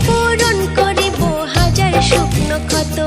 পূরণ করিব হাজার স্বপ্ন ক্ষত